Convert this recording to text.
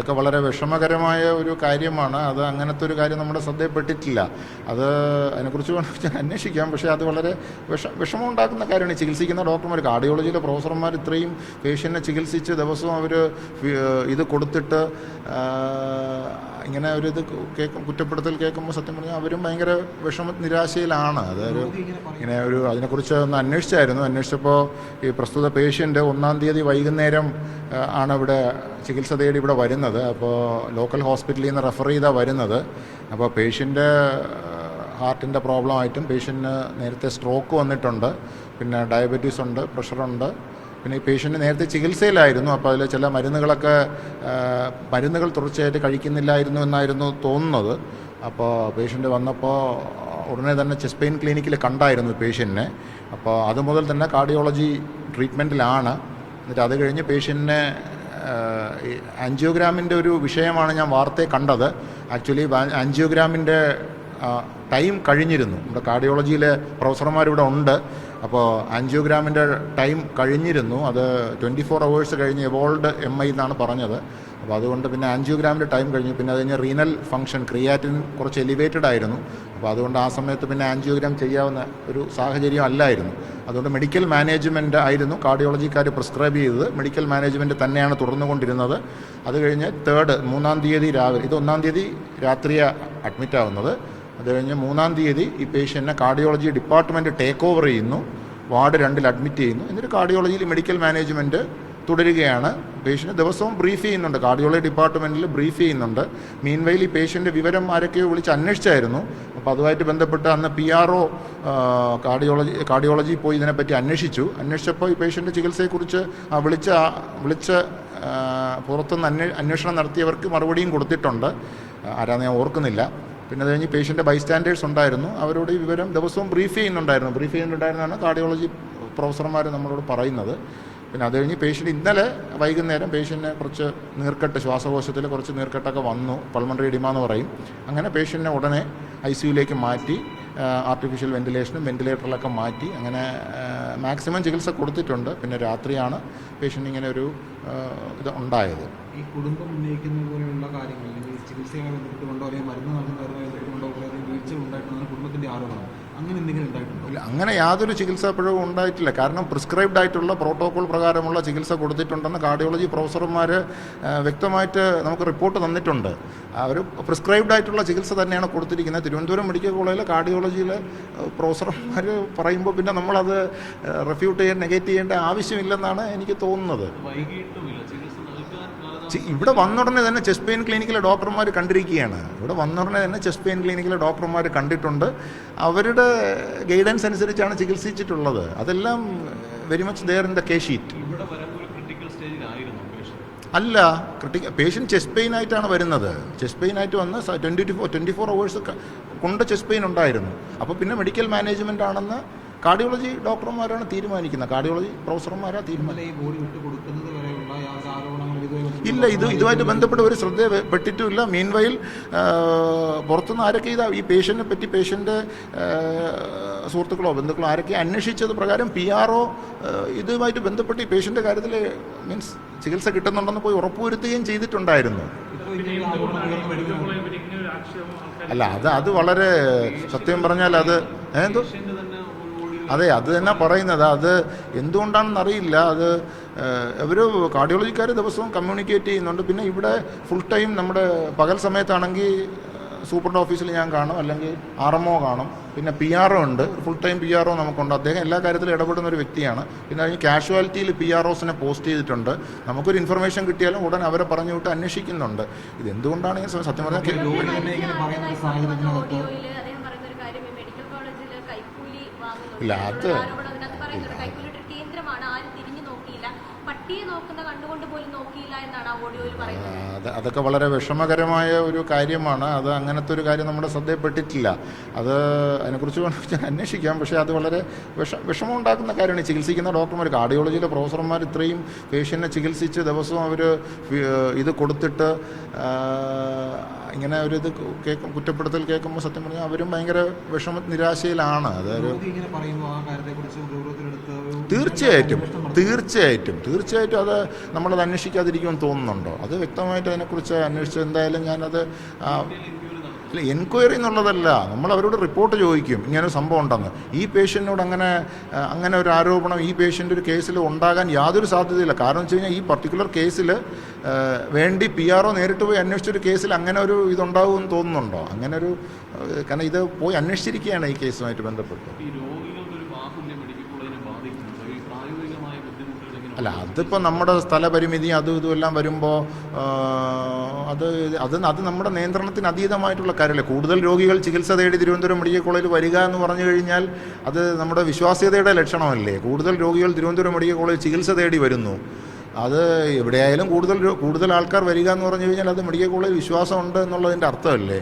അതൊക്കെ വളരെ വിഷമകരമായ ഒരു കാര്യമാണ്. അത് അങ്ങനത്തെ ഒരു കാര്യം നമ്മുടെ ശ്രദ്ധയിൽപ്പെട്ടിട്ടില്ല. അത് അതിനെക്കുറിച്ച് വേണമെങ്കിൽ അന്വേഷിക്കാം. പക്ഷേ അത് വളരെ വിഷ വിഷമം ഉണ്ടാക്കുന്ന കാര്യമാണ് ചികിത്സിക്കുന്ന ഡോക്ടർമാർ കാർഡിയോളജിയിലെ പ്രൊഫസർമാർ ഇത്രയും പേഷ്യന്റിനെ ചികിത്സിച്ച് ദിവസവും അവർ ഇത് കൊടുത്തിട്ട് ഇങ്ങനെ ഒരു ഇത് കേൾക്കും കുറ്റപ്പെടുത്തൽ കേൾക്കുമ്പോൾ സത്യം പറഞ്ഞാൽ അവരും ഭയങ്കര വിഷമ നിരാശയിലാണ്. അതൊരു ഇങ്ങനെ ഒരു അതിനെക്കുറിച്ച് ഒന്ന് അന്വേഷിച്ചായിരുന്നു. അന്വേഷിച്ചപ്പോൾ ഈ പ്രസ്തുത പേഷ്യന്റ് ഒന്നാം തീയതി വൈകുന്നേരം ആണ് ഇവിടെ ചികിത്സ തേടി ഇവിടെ വരുന്നത്. അപ്പോൾ ലോക്കൽ ഹോസ്പിറ്റലിൽ നിന്ന് റെഫർ ചെയ്താണ് വരുന്നത്. അപ്പോൾ പേഷ്യന്റ് ഹാർട്ടിന്റെ പ്രോബ്ലം ആയിട്ടും പേഷ്യന്റിന് നേരത്തെ സ്ട്രോക്ക് വന്നിട്ടുണ്ട്. പിന്നെ ഡയബറ്റീസ് ഉണ്ട് പ്രഷറുണ്ട് പിന്നെ ഈ പേഷ്യന്റ് നേരത്തെ ചികിത്സയിലായിരുന്നു. അപ്പോൾ അതിൽ ചില മരുന്നുകളൊക്കെ മരുന്നുകൾ തുടർച്ചയായിട്ട് കഴിക്കുന്നില്ലായിരുന്നു എന്നായിരുന്നു തോന്നുന്നത്. അപ്പോൾ പേഷ്യന്റ് വന്നപ്പോൾ ഉടനെ തന്നെ ചെസ്റ്റ് പെയിൻ ക്ലിനിക്കിൽ കണ്ടായിരുന്നു പേഷ്യന്റിനെ അപ്പോൾ അതുമുതൽ തന്നെ കാർഡിയോളജി ട്രീറ്റ്മെന്റിലാണ് എന്നിട്ട് അത് കഴിഞ്ഞ് പേഷ്യന്റിനെ ആൻജിയോഗ്രാമിന്റെ ഒരു വിഷയമാണ് ഞാൻ വാർത്തയെ കണ്ടത്. ആക്ച്വലി ആൻജിയോഗ്രാമിന്റെ ടൈം കഴിഞ്ഞിരുന്നു. നമ്മുടെ കാർഡിയോളജിയിലെ പ്രൊഫസർമാരിവിടെ ഉണ്ട്. അപ്പോൾ ആൻജിയോഗ്രാമിന്റെ ടൈം കഴിഞ്ഞിരുന്നു. അത് ട്വന്റി ഫോർ അവേഴ്സ് കഴിഞ്ഞ് എവോൾഡ് എം ഐ എന്നാണ് പറഞ്ഞത്. അപ്പോൾ അതുകൊണ്ട് പിന്നെ ആൻജിയോഗ്രാമിന്റെ ടൈം കഴിഞ്ഞു. പിന്നെ അത് കഴിഞ്ഞ് റീനൽ ഫംഗ്ഷൻ ക്രിയാറ്റിൻ കുറച്ച് എലിവേറ്റഡ് ആയിരുന്നു. അപ്പോൾ അതുകൊണ്ട് ആ സമയത്ത് പിന്നെ ആൻജിയോഗ്രാം ചെയ്യാവുന്ന ഒരു സാഹചര്യം അല്ലായിരുന്നു. അതുകൊണ്ട് മെഡിക്കൽ മാനേജ്മെന്റ് ആയിരുന്നു കാർഡിയോളജിക്കാർ പ്രിസ്ക്രൈബ് ചെയ്തത്. മെഡിക്കൽ മാനേജ്മെന്റ് തന്നെയാണ് തുടർന്നുകൊണ്ടിരുന്നത്. അത് കഴിഞ്ഞ് തേർഡ് മൂന്നാം തീയതി രാവിലെ ഇത് ഒന്നാം തീയതി രാത്രിയാണ് അഡ്മിറ്റ് ആവുന്നത്. അത് കഴിഞ്ഞ് മൂന്നാം തീയതി ഈ പേഷ്യന്റിനെ കാർഡിയോളജി ഡിപ്പാർട്ട്മെന്റ് ടേക്ക് ഓവർ ചെയ്യുന്നു. വാർഡ് രണ്ടിൽ അഡ്മിറ്റ് ചെയ്യുന്നു. എന്നിട്ട് കാർഡിയോളജിയിൽ മെഡിക്കൽ മാനേജ്മെന്റ് തുടരുകയാണ്. പേഷ്യന്റ് ദിവസവും ബ്രീഫ് ചെയ്യുന്നുണ്ട്. കാർഡിയോളജി ഡിപ്പാർട്ട്മെന്റിൽ ബ്രീഫ് ചെയ്യുന്നുണ്ട്. മീൻവൈൽ ഈ പേഷ്യന്റെ വിവരം ആരൊക്കെയോ വിളിച്ച് അന്വേഷിച്ചായിരുന്നു. അപ്പോൾ അതുമായിട്ട് ബന്ധപ്പെട്ട് അന്ന് P R O cardiology cardiology പോയി ഇതിനെപ്പറ്റി അന്വേഷിച്ചു. അന്വേഷിച്ചപ്പോൾ ഈ പേഷ്യന്റെ ചികിത്സയെക്കുറിച്ച് ആ വിളിച്ച വിളിച്ച പുറത്തുനിന്ന് അന്വേ അന്വേഷണം നടത്തിയവർക്ക് മറുപടിയും കൊടുത്തിട്ടുണ്ട്. ആരാന്ന് ഞാൻ ഓർക്കുന്നില്ല. പിന്നെ അത് കഴിഞ്ഞ് പേഷ്യന്റെ ബൈസ്റ്റാൻഡേഴ്സ് ഉണ്ടായിരുന്നു. അവരോട് ഈ വിവരം ദിവസവും ബ്രീഫ് ചെയ്യുന്നുണ്ടായിരുന്നു. ബ്രീഫ് ചെയ്യുന്നുണ്ടായിരുന്നാണ് കാർഡിയോളജി പ്രൊഫസർമാർ നമ്മളോട് പറയുന്നത്. പിന്നെ അത് കഴിഞ്ഞ് പേഷ്യന്റ് ഇന്നലെ വൈകുന്നേരം പേഷ്യന്റിനെ കുറച്ച് നീർക്കെട്ട് ശ്വാസകോശത്തിൽ കുറച്ച് നീർക്കെട്ടൊക്കെ വന്നു. പൾമണറി എഡിമ എന്ന് പറയും. അങ്ങനെ പേഷ്യന്റിനെ ഉടനെ ഐ സിയുലേക്ക് മാറ്റി. ആർട്ടിഫിഷ്യൽ വെന്റിലേഷനും വെന്റിലേറ്ററിലൊക്കെ മാറ്റി അങ്ങനെ മാക്സിമം ചികിത്സ കൊടുത്തിട്ടുണ്ട്. പിന്നെ രാത്രിയാണ് പേഷ്യന്റ് ഇങ്ങനെ ഒരു ഇത് ഉണ്ടായത്. ഈ കുടുംബം ഉന്നയിക്കുന്ന പോലെയുള്ള കാര്യങ്ങൾ ചികിത്സയുമായി ബന്ധപ്പെട്ടുകൊണ്ടോ അല്ലെങ്കിൽ മരുന്ന് നൽകുന്നതുമായി ബന്ധപ്പെട്ടുകൊണ്ടോ വീഴ്ച ഉണ്ടായിട്ടുണ്ടെന്ന് കുടുംബത്തിന്റെ ആരോപണം അങ്ങനെ എന്തെങ്കിലും ഉണ്ടായിട്ടുണ്ടോ? അങ്ങനെ യാതൊരു ചികിത്സാ പിഴവും ഉണ്ടായിട്ടില്ല. കാരണം പ്രിസ്ക്രൈബ്ഡ് ആയിട്ടുള്ള പ്രോട്ടോകോൾ പ്രകാരമുള്ള ചികിത്സ കൊടുത്തിട്ടുണ്ടെന്ന് കാർഡിയോളജി പ്രൊഫസർമാർ വ്യക്തമായിട്ട് നമുക്ക് റിപ്പോർട്ട് തന്നിട്ടുണ്ട്. അവർ പ്രിസ്ക്രൈബ്ഡ് ആയിട്ടുള്ള ചികിത്സ തന്നെയാണ് കൊടുത്തിരിക്കുന്നത്. തിരുവനന്തപുരം മെഡിക്കൽ കോളേജിലെ കാർഡിയോളജിയിലെ പ്രൊഫസർമാർ പറയുമ്പോൾ പിന്നെ നമ്മളത് റെഫ്യൂട്ട് ചെയ്യാൻ നെഗറ്റീവ് ചെയ്യേണ്ട ആവശ്യമില്ലെന്നാണ് എനിക്ക് തോന്നുന്നത്. വൈകിട്ടുമില്ല ഇവിടെ വന്നുടനെ തന്നെ ചെസ്റ്റ് പെയിൻ ക്ലിനിക്കിലെ ഡോക്ടർമാർ കണ്ടിരിക്കുകയാണ്. ഇവിടെ വന്നുടനെ തന്നെ ചെസ്റ്റ് പെയിൻ ക്ലിനിക്കിലെ ഡോക്ടർമാർ കണ്ടിട്ടുണ്ട്. അവരുടെ ഗൈഡൻസ് അനുസരിച്ചാണ് ചികിത്സിച്ചിട്ടുള്ളത്. അതെല്ലാം very much there in the case sheet patient അല്ല ക്രിട്ടിക്ക പേഷ്യന്റ് ചെസ്റ്റ് പെയിൻ ആയിട്ടാണ് വരുന്നത്. ചെസ്റ്റ് പെയിൻ ആയിട്ട് വന്ന് twenty two four twenty four hours കൊണ്ട് ചെസ്റ്റ് പെയിൻ ഉണ്ടായിരുന്നു. അപ്പോൾ പിന്നെ മെഡിക്കൽ മാനേജ്മെന്റ് ആണെന്ന് കാർഡിയോളജി ഡോക്ടർമാരാണ് തീരുമാനിക്കുന്നത്. കാർഡിയോളജി പ്രൊഫസർമാരാണ് തീരുമാനിക്കുന്നത് ഇന്നലെ ഈ ബോഡി വിട്ടു കൊടുക്കുന്നത് വരെയുള്ള യാതൊരു ആരോപണങ്ങൾ ഇതുമായി ബന്ധപ്പെട്ട് ഇല്ല ഇത് ഇതുമായിട്ട് ബന്ധപ്പെട്ട് ഒരു ശ്രദ്ധ പെട്ടിട്ടുമില്ല. മീൻവയിൽ പുറത്തുനിന്ന് ആരൊക്കെ ഇതാ ഈ പേഷ്യന്റിനെ പറ്റി പേഷ്യന്റെ സുഹൃത്തുക്കളോ ബന്ധുക്കളോ ആരൊക്കെ അന്വേഷിച്ചത് പ്രകാരം പി ആർ ഒ ഇതുമായിട്ട് ബന്ധപ്പെട്ട് ഈ പേഷ്യന്റെ കാര്യത്തിൽ മീൻസ് ചികിത്സ കിട്ടുന്നുണ്ടെന്ന് പോയി ഉറപ്പുവരുത്തുകയും ചെയ്തിട്ടുണ്ടായിരുന്നു. അല്ല അത് അത് വളരെ സത്യം പറഞ്ഞാൽ അത് എന്തോ? അതെ അത് തന്നെ പറയുന്നത്. അത് എന്തുകൊണ്ടാണെന്ന് അറിയില്ല അത് അവർ കാർഡിയോളജിക്കാർ ദിവസവും കമ്മ്യൂണിക്കേറ്റ് ചെയ്യുന്നുണ്ട്. പിന്നെ ഇവിടെ ഫുൾ ടൈം നമ്മുടെ പകൽ സമയത്താണെങ്കിൽ സൂപ്രണ്ട് ഓഫീസിൽ ഞാൻ കാണും. അല്ലെങ്കിൽ ആർ എം ഒ കാണും. പിന്നെ പി ആർ ഒ ഉണ്ട്. Full time P R O നമുക്കുണ്ട്. അദ്ദേഹം എല്ലാ കാര്യത്തിലും ഇടപെടുന്ന ഒരു വ്യക്തിയാണ്. പിന്നെ അതിന് കാഷ്വാലിറ്റിയിൽ പി ആർ ഒസിനെ പോസ്റ്റ് ചെയ്തിട്ടുണ്ട്. നമുക്കൊരു ഇൻഫർമേഷൻ കിട്ടിയാലും ഉടൻ അവരെ പറഞ്ഞു വിട്ട് അന്വേഷിക്കുന്നുണ്ട്. ഇത് എന്തുകൊണ്ടാണ് സത്യം പറഞ്ഞാൽ ലോബി തന്നെ ഇങ്ങനെ പറയുന്ന ഒരു സാഹചര്യത്തിനകത്ത് ഓഡിയോയിൽ അദ്ദേഹം പറയുന്ന ഒരു കാര്യം ഈ മെഡിക്കൽ കോളേജിൽ കൈക്കൂലി വാങ്ങുന്നു ഇല്ല, അത് കേന്ദ്രമാണ്. ആരും തിരിഞ്ഞു നോക്കിയില്ല. പട്ടിയെ നോക്കുന്ന കണ്ടുകൊണ്ട് പോലും നോക്കിയില്ല അത് അതൊക്കെ വളരെ വിഷമകരമായ ഒരു കാര്യമാണ്. അത് അങ്ങനത്തെ ഒരു കാര്യം നമ്മുടെ ശ്രദ്ധയിൽപ്പെട്ടിട്ടില്ല. അത് അതിനെക്കുറിച്ച് വേണമെങ്കിൽ അന്വേഷിക്കാം. പക്ഷേ അത് വളരെ വിഷ വിഷമം ഉണ്ടാക്കുന്ന കാര്യമാണ്. ചികിത്സിക്കുന്ന ഡോക്ടർമാർ കാർഡിയോളജിയിലെ പ്രൊഫസർമാർ ഇത്രയും പേഷ്യന്റിനെ ചികിത്സിച്ച് ദിവസവും അവർ ഇത് കൊടുത്തിട്ട് ഇങ്ങനെ ഒരു ഇത് കേൾക്കും കുറ്റപ്പെടുത്തൽ കേൾക്കുമ്പോൾ സത്യം പറഞ്ഞാൽ അവരും ഭയങ്കര വിഷമ നിരാശയിലാണ്. അതൊരു തീർച്ചയായിട്ടും തീർച്ചയായിട്ടും തീർച്ചയായിട്ടും അത് നമ്മളത് അന്വേഷിക്കാതിരിക്കുമെന്ന് തോന്നുന്നുണ്ടോ? അത് വ്യക്തമായിട്ട് അതിനെക്കുറിച്ച് അന്വേഷിച്ച് എന്തായാലും ഞാനത് അല്ല എൻക്വയറി എന്നുള്ളതല്ല. നമ്മൾ അവരോട് റിപ്പോർട്ട് ചോദിക്കും ഇങ്ങനെ ഒരു സംഭവം ഉണ്ടെന്ന്. ഈ പേഷ്യന്റിനോട് അങ്ങനെ അങ്ങനെ ഒരു ആരോപണം ഈ പേഷ്യന്റ് ഒരു കേസിൽ ഉണ്ടാകാൻ യാതൊരു സാധ്യതയില്ല. കാരണം വെച്ച് കഴിഞ്ഞാൽ ഈ പർട്ടിക്കുലർ കേസിൽ വേണ്ടി പി ആർ ഒ നേരിട്ട് പോയി അന്വേഷിച്ചൊരു കേസിൽ അങ്ങനെ ഒരു ഇതുണ്ടാവുമെന്ന് തോന്നുന്നുണ്ടോ? അങ്ങനെ ഒരു കാരണം ഇത് പോയി അന്വേഷിച്ചിരിക്കുകയാണ് ഈ കേസുമായിട്ട് ബന്ധപ്പെട്ട്. അല്ല അതിപ്പോൾ നമ്മുടെ സ്ഥലപരിമിതി അതും ഇതും എല്ലാം വരുമ്പോൾ അത് അത് അത് നമ്മുടെ നിയന്ത്രണത്തിന് അതീതമായിട്ടുള്ള കാര്യമല്ലേ. കൂടുതൽ രോഗികൾ ചികിത്സ തേടി തിരുവനന്തപുരം മെഡിക്കൽ കോളേജിൽ വരിക എന്ന് പറഞ്ഞു കഴിഞ്ഞാൽ അത് നമ്മുടെ വിശ്വാസ്യതയുടെ ലക്ഷണമല്ലേ? കൂടുതൽ രോഗികൾ തിരുവനന്തപുരം മെഡിക്കൽ കോളേജിൽ ചികിത്സ തേടി വരുന്നു. അത് എവിടെയായാലും കൂടുതൽ കൂടുതൽ ആൾക്കാർ വരിക എന്ന് പറഞ്ഞു കഴിഞ്ഞാൽ അത് മെഡിക്കൽ കോളേജിൽ വിശ്വാസമുണ്ട് എന്നുള്ളതിന്റെ അർത്ഥമല്ലേ?